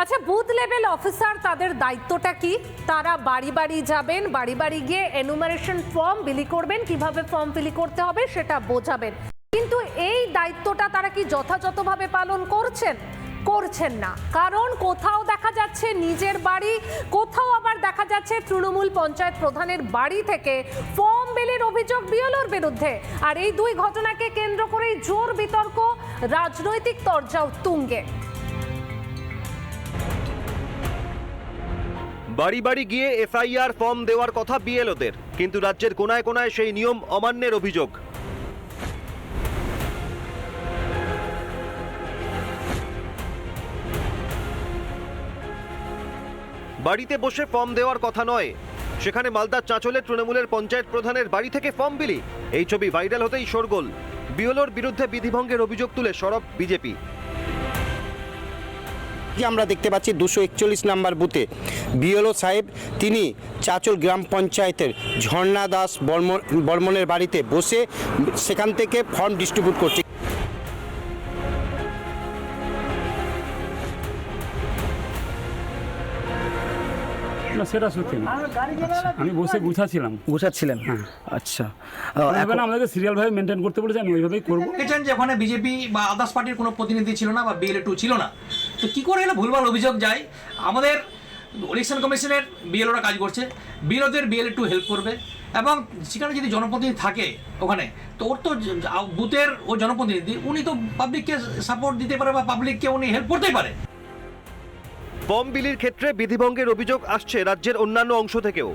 আচ্ছা booth level officer তাদের দায়িত্বটা কি? তারা বাড়ি বাড়ি যাবেন, বাড়ি বাড়ি গিয়ে এনুমারেশন ফর্ম বিলি করবেন, কীভাবে ফর্ম বিলি করতে হবে সেটা বোঝাবেন। কিন্তু এই দায়িত্বটা তারা কি যথাযথভাবে পালন করছেন? করছেন না। কারণ কোথাও দেখা যাচ্ছে নিজের বাড়ি, কোথাও আবার দেখা যাচ্ছে তৃণমূল পঞ্চায়েত প্রধানের বাড়ি থেকে ফর্ম বিলির অভিযোগ বিয়লোর বিরুদ্ধে। আর এই দুই ঘটনাকে কেন্দ্র করেই জোর বিতর্ক, রাজনৈতিক তরজাও তুঙ্গে। বাড়ি বাড়ি গিয়ে এফআইআর ফর্ম দেওয়ার কথা বিএলওদের, কিন্তু রাজ্যের কোনায় কোনায় সেই নিয়ম অমান্যের অভিযোগ। বাড়িতে বসে ফর্ম দেওয়ার কথা নয়। সেখানে মালদার চাঁচলে তৃণমূলের পঞ্চায়েত প্রধানের বাড়ি থেকে ফর্ম বিলি। এই ছবি ভাইরাল হতেই শোরগোল। বিওলোর বিরুদ্ধে বিধিভঙ্গের অভিযোগ তুলে সরব বিজেপি। আমরা দেখতে পাচ্ছি দুশো একচল্লিশ নাম্বার বুথে বিএলও সাহেব তিনি চাচল গ্রাম পঞ্চায়েতের ঝর্ণা দাস বর্মন বর্মনের বাড়িতে বসে সেখান থেকে ফর্ম ডিস্ট্রিবিউট করছে। না সেটা সত্যি না। আমি বসে গুছাচ্ছিলাম। গুছাচ্ছিলেন? হ্যাঁ। আচ্ছা। এবার আমাদেরকে সিরিয়াল ভাবে মেনটেন করতে বলেছে আমি ওইভাবেই করব। দেখেছেন যে ওখানে বিজেপি বা আদার্স পার্টির কোনো প্রতিনিধি ছিল না বা বিএলএ টু ছিল না। তো কি করে এগুলো ভুলভাল অভিযোগ যায়। আমাদের ইলেকশন কমিশনের বিএলওরা কাজ করছে। বিএলওদের বিএল একটু হেল্প করবে। এবং সেখানে যদি জনপ্রতিনিধি থাকে ওখানে, তো ওর তো বুথের ও জনপ্রতিনিধি, উনি তো পাবলিককে সাপোর্ট দিতে পারে বা পাবলিককে উনি হেল্প করতেই পারে। বম বিলির ক্ষেত্রে বিধিভঙ্গের অভিযোগ আসছে রাজ্যের অন্যান্য অংশ থেকেও।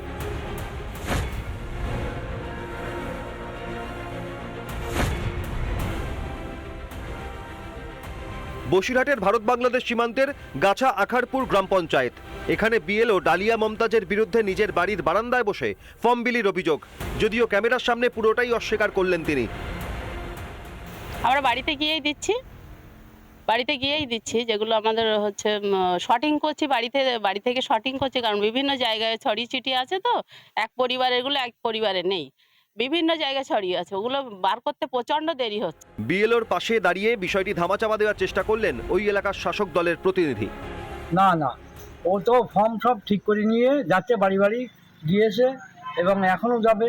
বসিরহাটের ভারত বাংলাদেশ সীমান্তের গাছা আখারপুর গ্রাম পঞ্চায়েত। এখানে বিএলও ডালিয়া মমতাজের বিরুদ্ধে নিজের বাড়ির বারান্দায় বসে ফর্ম বিলির অভিযোগ। যদিও ক্যামেরার সামনে পুরোটাই অস্বীকার করলেন তিনি। আমরা বাড়িতে গিয়েই দিচ্ছি। বাড়িতে গিয়েই দিচ্ছি। যেগুলো আমাদের হচ্ছে শটিং করছি বাড়িতে, বাড়ি থেকে শটিং করছি। কারণ বিভিন্ন জায়গায় ছড়িয়ে ছিটিয়ে আছে তো। এক পরিবারেরগুলো এক পরিবারে নেই। বিভিন্ন জায়গায় ছড়িয়ে আছে ওগুলো বার করতে প্রচণ্ড দেরি হচ্ছে। বিএলওর পাশে দাঁড়িয়ে বিষয়টি ধামাচাপা দেওয়ার চেষ্টা করলেন ওই এলাকার শাসক দলের প্রতিনিধি। না না ও তো ফর্ম সব ঠিক করে নিয়ে যাচ্ছে বাড়ি বাড়ি গিয়েছে এবং এখনও যাবে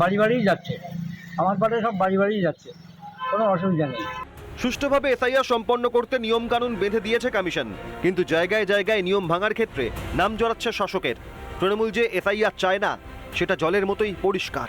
বাড়ি বাড়িই যাচ্ছে। আমার পাটে সব বাড়ি বাড়িই যাচ্ছে কোনো অসুবিধা নেই। সুষ্ঠুভাবে এসআইআর সম্পন্ন করতে নিয়মকানুন বেঁধে দিয়েছে কমিশন কিন্তু জায়গায় জায়গায় নিয়ম ভাঙার ক্ষেত্রে নাম জড়াচ্ছে শাসকের। তৃণমূল যে এসআইআর চায় না সেটা জলের মতোই পরিষ্কার।